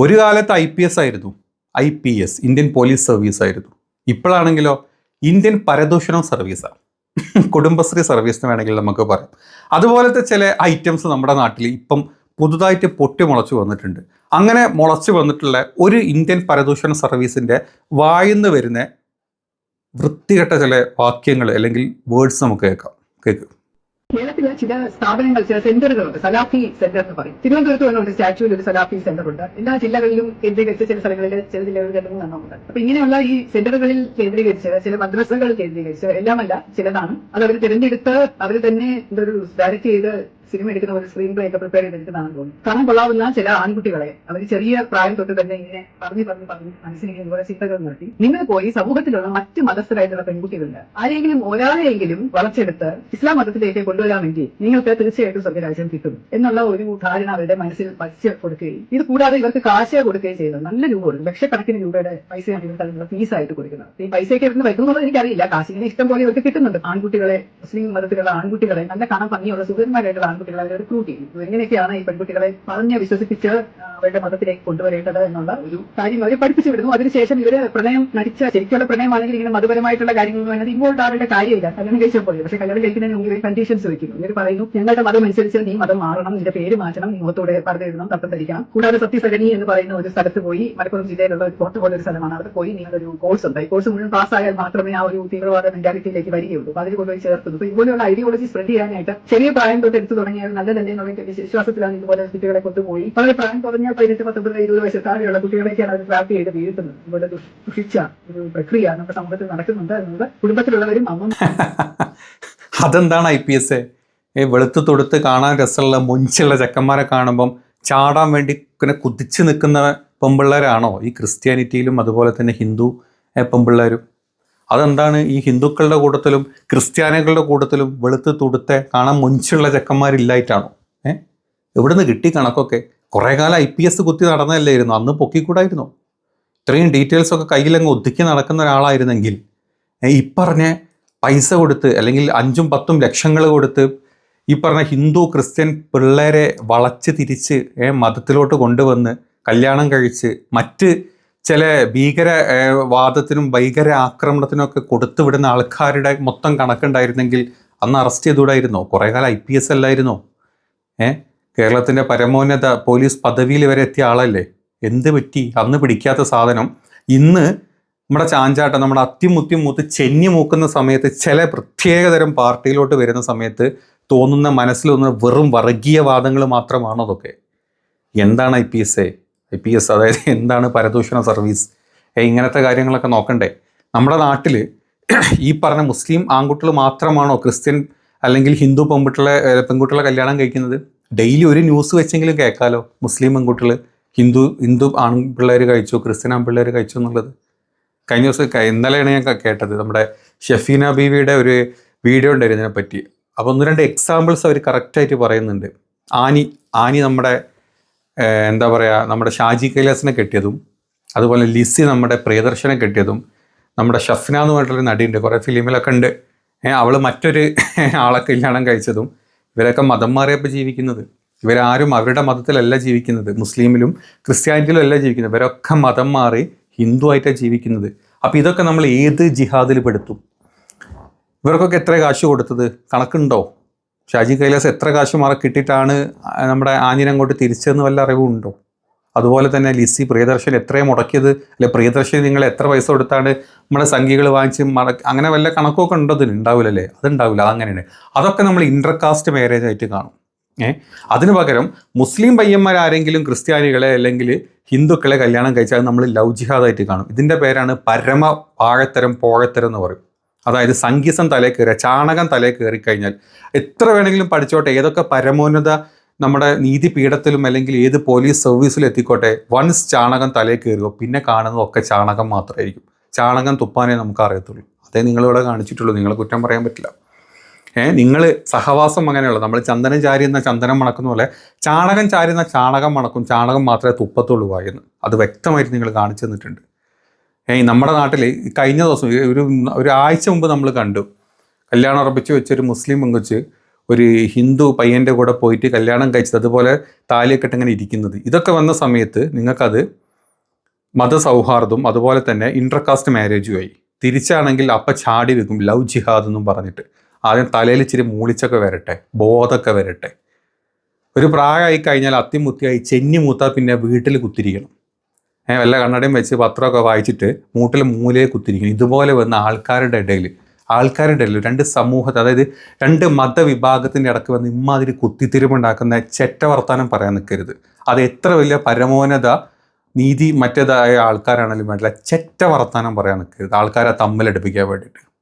ഒരു കാലത്ത് I P S ആയിരുന്നു. I P S Indian police service ആയിരുന്നു. ഇപ്പോഴാണെങ്കിലോ ഇന്ത്യൻ പരദൂഷണം സർവീസാണ് കുടുംബശ്രീ സർവീസ് വേണമെങ്കിൽ നമുക്ക് പറയാം. അതുപോലത്തെ ചില ഐറ്റംസ് നമ്മുടെ നാട്ടിൽ ഇപ്പം പുതുതായിട്ട് പൊട്ടി മുളച്ചു വന്നിട്ടുണ്ട്. അങ്ങനെ മുളച്ചു വന്നിട്ടുള്ള ഒരു ഇന്ത്യൻ പരദൂഷണ സർവീസിന്റെ വായിന്ന് വരുന്ന വൃത്തികെട്ട ചില വാക്യങ്ങൾ അല്ലെങ്കിൽ വേർഡ്സ് നമുക്ക് കേൾക്കാം. കേൾക്കും. കേരളത്തിലെ ചില സ്ഥാപനങ്ങൾ ചില സെന്ററുകളുണ്ട്. സലാഫി സെന്റർ എന്ന് പറയും. തിരുവനന്തപുരത്ത് തന്നെ ഒരു സ്റ്റാച്യൂവിൽ ഒരു സലാഫി സെന്റർ ഉണ്ട് എല്ലാ ജില്ലകളിലും കേന്ദ്രീകരിച്ച് ചില സ്ഥലങ്ങളിൽ ചില ജില്ലകളിൽ രണ്ടും എണ്ണമുണ്ട് അപ്പൊ ഇങ്ങനെയുള്ള ഈ സെന്ററുകളിൽ കേന്ദ്രീകരിച്ച് ചില മദ്രസകൾ കേന്ദ്രീകരിച്ച് എല്ലാമല്ല ചിലതാണ്. അത് അവർ തിരഞ്ഞെടുത്ത് അവർ തന്നെ എന്തൊരു ഡയറക്റ്റ് ചെയ്ത് സിനിമ എടുക്കുന്ന ഒരു സ്ക്രീൻ പ്ലേ ഒക്കെ പ്രിപ്പയർ ചെയ്തെടുക്കുന്നതാണെന്ന് തോന്നുന്നു. കാരണം കൊള്ളാവുന്ന ചില ആൺകുട്ടികളെ അവർ ചെറിയ പ്രായം തൊട്ട് തന്നെ ഇങ്ങനെ പറഞ്ഞു പറഞ്ഞു പറഞ്ഞു മനസ്സിലേക്ക് ഇതുപോലെ ചിന്തകൾ നടത്തി. നിങ്ങൾ പോയി സമൂഹത്തിലുള്ള മറ്റ് മതസ്ഥരായിട്ടുള്ള പെൺകുട്ടികളുണ്ട്. ആരെങ്കിലും ഒരാളെയെങ്കിലും വളച്ചെടുത്ത് ഇസ്ലാം മതത്തിലേക്ക് കൊണ്ടുവരാമെങ്കിൽ നിങ്ങൾക്ക് തീർച്ചയായിട്ടും സ്വർഗരാജ്യം കിട്ടും എന്നുള്ള ഒരു ധാരണ അവരുടെ മനസ്സിൽ പച്ച കൊടുക്കുകയും ഇത് കൂടാതെ ഇവർക്ക് കാശ കൊടുക്കുകയും ചെയ്തു. നല്ല രൂപ കൊടുക്കും. ലക്ഷക്കണക്കിന് രൂപയുടെ പൈസയാണ് ഇവർക്ക് അതിനുള്ള ഫീസായിട്ട് കൊടുക്കുന്നത്. ഈ പൈസയൊക്കെ ഇവിടുന്ന് വരുന്നുള്ളത് എനിക്കറിയില്ല. കാശിനെ ഇഷ്ടം പോലെ ഇവർക്ക് കിട്ടുന്നുണ്ട്. ആൺകുട്ടികളെ മുസ്ലിം മതത്തിലുള്ള ആൺകുട്ടികളെ നല്ല കാണാൻ ഭംഗിയുള്ള സുഖന്മാരായിട്ടുള്ള ആൺകുട്ടികളെ അവർ റിക്രൂട്ട് ചെയ്യും. എങ്ങനെയൊക്കെയാണ് ഈ പെൺകുട്ടികളെ പറഞ്ഞ് വിശ്വസിപ്പിച്ച് അവരുടെ മതത്തിലേക്ക് കൊണ്ടുവരേണ്ടത് എന്നുള്ള ഒരു കാര്യം അവരെ പഠിപ്പിച്ചു വിടുന്നു. അതിനുശേഷം ഇവർ പ്രണയം നടിച്ച ശരിക്കുള്ള പ്രണയമാണെങ്കിൽ ഇങ്ങനെ മതപരമായിട്ടുള്ള കാര്യങ്ങൾ വേണ്ടത് ഇങ്ങോട്ട് അവരുടെ കാര്യമില്ല. കല്യാണം കഴിച്ചാൽ പോലെ പക്ഷെ കല്യാണം കഴിക്കുന്നതിന് മുമ്പ് കണ്ടീഷൻസ് വെക്കുന്നു. ഇവർ പറയുന്നു ഞങ്ങളുടെ മതം അനുസരിച്ച് നീ മതം മാറണം നിന്റെ പേര് മാറ്റണം നീ മുഖത്തോടെ പറഞ്ഞിരുന്നു തട്ടം ധരിക്കണം. കൂടാതെ സത്യസരണി എന്ന് പറയുന്ന ഒരു സ്ഥലത്ത് പോയി മലപ്പുറം ജില്ലയിലുള്ള ഒരു പോർട്ട് പോലെ ഒരു സ്ഥലമാണ്. അവിടെ പോയി നിങ്ങളൊരു കോഴ്സ് ഉണ്ട്. ഈ കോഴ്സ് മുഴുവൻ പാസ്സായാൽ മാത്രമേ ആ ഒരു തീവ്രവാദ മെന്റാലിറ്റിയിലേക്ക് വരികയുള്ളൂ. അതിൽ കൊണ്ടുപോയി ചേർക്കുന്നു. ഇതുപോലെയുള്ള ഐഡിയോളജി സ്പ്രെഡ് ചെയ്യാനായിട്ട് ചെറിയ പ്രായം തൊട്ട് എടുത്തു തുടങ്ങിയാൽ നല്ലതല്ലേ എന്നുള്ള വിശ്വാസത്തിലാണ് ഇതുപോലെ കുട്ടികളെ കൊണ്ടുപോയി. വളരെ പ്രായം കുറഞ്ഞ പതിനെട്ട് പത്തൊമ്പത് ഇരുപത് വയസ്സ് താഴെയുള്ള കുട്ടികളെയൊക്കെയാണ് അവർ പ്രാപ്തി ചെയ്ത് വീഴ്ത്തുന്നത്. ഇവിടെ ദുഷ്- ദുഷിച്ച ഒരു പ്രക്രിയ നമ്മുടെ സമൂഹത്തിൽ നടക്കുന്നുണ്ട് എന്നത് കുടുംബത്തിലുള്ളവരും അമ്മ അതെന്താണ് ഐ പി എസ്? വെളുത്ത് തൊടുത്ത് കാണാൻ രസമുള്ള മുഞ്ചുള്ള ചെക്കന്മാരെ കാണുമ്പം ചാടാൻ വേണ്ടി ഇങ്ങനെ കുതിച്ചു നിൽക്കുന്ന പെമ്പിള്ളേരാണോ? ഈ ക്രിസ്ത്യാനിറ്റിയിലും അതുപോലെ തന്നെ ഹിന്ദു പെമ്പിള്ളേരും. അതെന്താണ് ഈ ഹിന്ദുക്കളുടെ കൂട്ടത്തിലും ക്രിസ്ത്യാനികളുടെ കൂട്ടത്തിലും വെളുത്ത് തുടുത്തെ കാണാൻ മുഞ്ചുള്ള ചെക്കന്മാരില്ലായിട്ടാണോ? ഏ? എവിടുന്ന് കിട്ടി കണക്കൊക്കെ? കുറേ കാലം ഐ പി എസ് കുത്തി നടന്നതല്ലായിരുന്നു. അന്ന് പൊക്കിക്കൂടായിരുന്നു. ഇത്രയും ഡീറ്റെയിൽസ് ഒക്കെ കയ്യിലങ്ങ് ഒതുക്കി നടക്കുന്ന ഒരാളായിരുന്നെങ്കിൽ ഈ പറഞ്ഞ പൈസ കൊടുത്ത് അല്ലെങ്കിൽ അഞ്ചും പത്തും ലക്ഷങ്ങൾ കൊടുത്ത് ഈ പറഞ്ഞ ഹിന്ദു ക്രിസ്ത്യൻ പിള്ളേരെ വളച്ച് തിരിച്ച് മതത്തിലോട്ട് കൊണ്ടുവന്ന് കല്യാണം കഴിച്ച് മറ്റ് ചില ഭീകര വാദത്തിനും ഭീകര ആക്രമണത്തിനും ഒക്കെ കൊടുത്തു വിടുന്ന ആൾക്കാരുടെ മൊത്തം കണക്കുണ്ടായിരുന്നെങ്കിൽ അന്ന് അറസ്റ്റ് ചെയ്തുകൂടായിരുന്നോ? കുറേ കാലം ഐ പി എസ് അല്ലായിരുന്നോ? ഏ? കേരളത്തിന്റെ പരമോന്നത പോലീസ് പദവിയിൽ വരെ എത്തിയ ആളല്ലേ? എന്ത് പറ്റി? അന്ന് പിടിക്കാത്ത സാധനം. ഇന്ന് നമ്മുടെ ചാഞ്ചാട്ടം നമ്മുടെ അത്തിമുത്തിയും മൂത്ത് ചെന്നി മൂക്കുന്ന സമയത്ത് ചില പ്രത്യേകതരം പാർട്ടിയിലോട്ട് വരുന്ന സമയത്ത് തോന്നുന്ന മനസ്സിൽ തോന്നുന്ന വെറും വർഗീയവാദങ്ങൾ മാത്രമാണോ അതൊക്കെ? എന്താണ് I P S A? I P S അതായത് എന്താണ് പരദൂഷണ സർവീസ്? ഇങ്ങനത്തെ കാര്യങ്ങളൊക്കെ നോക്കണ്ടേ. നമ്മുടെ നാട്ടിൽ ഈ പറഞ്ഞ മുസ്ലിം ആൺകുട്ടികൾ മാത്രമാണോ ക്രിസ്ത്യൻ അല്ലെങ്കിൽ ഹിന്ദു പെൺകുട്ടികളെ പെൺകുട്ടികളെ കല്യാണം കഴിക്കുന്നത്? ഡെയിലി ഒരു ന്യൂസ് വെച്ചെങ്കിലും കേൾക്കാമല്ലോ മുസ്ലിം പെൺകുട്ടികൾ ഹിന്ദു ഹിന്ദു ആൺപിള്ളേർ കഴിച്ചു? ക്രിസ്ത്യൻ ആൺപിള്ളേർ കഴിച്ചു എന്നുള്ളത്? കഴിഞ്ഞ ദിവസം ഇന്നലെയാണ് ഞാൻ കേട്ടത്. നമ്മുടെ ഷെഫീന ബീവിയുടെ ഒരു വീഡിയോ ഉണ്ടായിരുന്നു ഇതിനെപ്പറ്റി. അപ്പോൾ ഒന്ന് രണ്ട് എക്സാമ്പിൾസ് അവർ കറക്റ്റായിട്ട് പറയുന്നുണ്ട്. ആനി ആനി നമ്മുടെ എന്താ പറയുക നമ്മുടെ ഷാജി കൈലാസിനെ കെട്ടിയതും അതുപോലെ ലിസി നമ്മുടെ പ്രിയദർശനെ കെട്ടിയതും നമ്മുടെ ഷഫ്ന എന്ന് പറഞ്ഞിട്ടൊരു നടിയുണ്ട്. കുറേ ഫിലിമിലൊക്കെ ഉണ്ട്. അവൾ മറ്റൊരു ആളെ കല്യാണം കഴിച്ചതും ഇവരൊക്കെ മതം മാറിയപ്പോൾ ജീവിക്കുന്നത്. ഇവരാരും അവരുടെ മതത്തിലല്ല ജീവിക്കുന്നത്. മുസ്ലിമിലും ക്രിസ്ത്യാനിറ്റിയിലും അല്ല ജീവിക്കുന്നത്. ഇവരൊക്കെ മതം മാറി ഹിന്ദു ആയിട്ടാണ് ജീവിക്കുന്നത്. അപ്പോൾ ഇതൊക്കെ നമ്മൾ ഏത് ജിഹാദിൽ പെടുത്തും? ഇവർക്കൊക്കെ എത്ര കാശ് കൊടുത്തത്? കണക്കുണ്ടോ? ഷാജി കൈലാസ് എത്ര കാശ് മാറി കിട്ടിയിട്ടാണ് നമ്മുടെ ആഞ്ഞിനെ അങ്ങോട്ട് തിരിച്ചതെന്ന് വല്ല അറിവുണ്ടോ? അതുപോലെ തന്നെ ലിസി പ്രിയദർശൻ എത്രയും മുടക്കിയത് അല്ലെ പ്രിയദർശൻ നിങ്ങൾ എത്ര പൈസ കൊടുത്താണ് നമ്മുടെ സംഖ്യകൾ വാങ്ങിച്ച് അങ്ങനെ വല്ല കണക്കൊക്കെ ഉണ്ടോ അതിന്? ഉണ്ടാവില്ലല്ലേ? അതുണ്ടാവില്ല. അതങ്ങനെയാണ്. അതൊക്കെ നമ്മൾ ഇന്റർകാസ്റ്റ് മാരേജ് ആയിട്ട് കാണും. ഏ? അതിന് പകരം മുസ്ലിം പയ്യന്മാർ ആരെങ്കിലും ക്രിസ്ത്യാനികളെ അല്ലെങ്കിൽ ഹിന്ദുക്കളെ കല്യാണം കഴിച്ചാൽ നമ്മൾ ലവ് ജിഹാദായിട്ട് കാണും. ഇതിന്റെ പേരാണ് പരമ പാഴത്തരം പോഴത്തരം എന്ന് പറയും. അതായത് സംഗീസം തലേ കയറുക ചാണകം തലേ കയറി കഴിഞ്ഞാൽ എത്ര വേണമെങ്കിലും പഠിച്ചോട്ടെ ഏതൊക്കെ പരമോന്നത നമ്മുടെ നീതിപീഠത്തിലും അല്ലെങ്കിൽ ഏത് പോലീസ് സർവീസിലും എത്തിക്കോട്ടെ വൺസ് ചാണകം തലയിൽ കയറുക പിന്നെ കാണുന്നതൊക്കെ ചാണകം മാത്രമായിരിക്കും. ചാണകം തുപ്പാനേ നമുക്ക് അറിയത്തുള്ളൂ. അതേ നിങ്ങളിവിടെ കാണിച്ചിട്ടുള്ളൂ. നിങ്ങൾ കുറ്റം പറയാൻ പറ്റില്ല. ഏഹ് നിങ്ങൾ സഹവാസം അങ്ങനെയുള്ള നമ്മൾ ചന്ദനം ചാരിയുന്ന ചന്ദനം മണക്കുന്ന പോലെ ചാണകം ചാരിയുന്ന ചാണകം മണക്കും ചാണകം മാത്രമേ തുപ്പത്തുള്ളൂ വായെന്ന്. അത് വ്യക്തമായിട്ട് നിങ്ങൾ കാണിച്ചു തന്നിട്ടുണ്ട്. ഏഹ് നമ്മുടെ നാട്ടിൽ കഴിഞ്ഞ ദിവസം ഒരു ഒരു ആഴ്ച മുമ്പ് നമ്മൾ കണ്ടു. കല്യാണം ഉറപ്പിച്ച് വെച്ചൊരു മുസ്ലിം പെങ്കൊച്ച് ഒരു ഹിന്ദു പയ്യന്റെ കൂടെ പോയിട്ട് കല്യാണം കഴിച്ചത് അതുപോലെ താലിയൊക്കെ ഇങ്ങനെ ഇരിക്കുന്നത്. ഇതൊക്കെ വന്ന സമയത്ത് നിങ്ങൾക്കത് മതസൗഹാർദ്ദം അതുപോലെ തന്നെ ഇന്റർകാസ്റ്റ് മാരേജുമായി തിരിച്ചാണെങ്കിൽ അപ്പ ചാടി വെക്കും ലവ് ജിഹാദ് എന്നും പറഞ്ഞിട്ട്. ആദ്യം തലയിൽ ഇച്ചിരി മൂളിച്ചൊക്കെ വരട്ടെ ബോധമൊക്കെ വരട്ടെ. ഒരു പ്രായമായി കഴിഞ്ഞാൽ അത്തിമുത്തിയായി ചെന്നി മൂത്താൽ പിന്നെ വീട്ടിൽ കുത്തിരിക്കണം. ഏഹ് വല്ല കണ്ണടയും വെച്ച് പത്രമൊക്കെ വായിച്ചിട്ട് മൂട്ടിൽ മൂലയെ കുത്തിരിക്കണം. ഇതുപോലെ വന്ന ആൾക്കാരുടെ ഇടയിൽ ആൾക്കാരുടെ ഇടയിൽ രണ്ട് സമൂഹത്തെ അതായത് രണ്ട് മതവിഭാഗത്തിന്റെ ഇടയ്ക്ക് വന്ന് ഇമ്മാതിരി കുത്തിത്തിരിവുണ്ടാക്കുന്ന ചെറ്റ വർത്താനം പറയാൻ നിൽക്കരുത്. അത് എത്ര വലിയ പരമോന്നത നീതി മറ്റേതായ ആൾക്കാരാണെങ്കിലും വേണ്ടില്ല ചെറ്റ വർത്താനം പറയാൻ നിൽക്കരുത്. ആൾക്കാരെ തമ്മിലടുപ്പിക്കാൻ വേണ്ടിയിട്ട്.